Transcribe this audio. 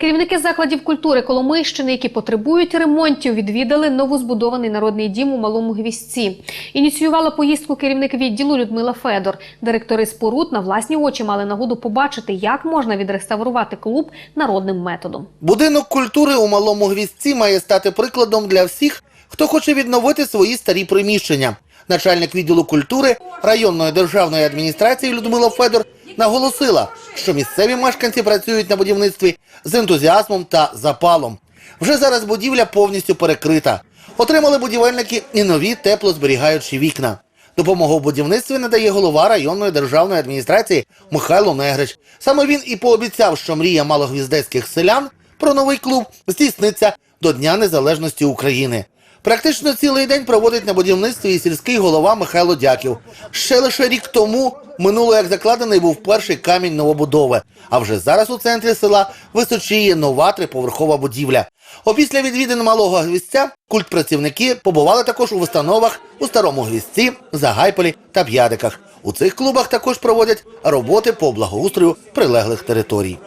Керівники закладів культури Коломийщини, які потребують ремонтів, відвідали новозбудований народний дім у Малому Гвістці. Ініціювала поїздку керівник відділу Людмила Федор. Директори споруд на власні очі мали нагоду побачити, як можна відреставрувати клуб народним методом. Будинок культури у малому гвіздці має стати прикладом для всіх, хто хоче відновити свої старі приміщення. Начальник відділу культури районної державної адміністрації Людмила Федор наголосила, що місцеві мешканці працюють на будівництві з ентузіазмом та запалом. Вже зараз будівля повністю перекрита. Отримали будівельники і нові теплозберігаючі вікна. Допомогу в будівництві надає голова районної державної адміністрації Михайло Негрич. Саме він і пообіцяв, що мрія малогвіздецьких селян про новий клуб здійсниться до Дня Незалежності України. Практично цілий день проводить на будівництві і сільський голова Михайло Дяків. Ще лише рік тому минуло як закладений був перший камінь новобудови. А вже зараз у центрі села височіє нова триповерхова будівля. Опісля відвідин малого гвіздця культпрацівники побували також у установах у старому гвіздці, Загайполі та П'ядиках. У цих клубах також проводять роботи по благоустрою прилеглих територій.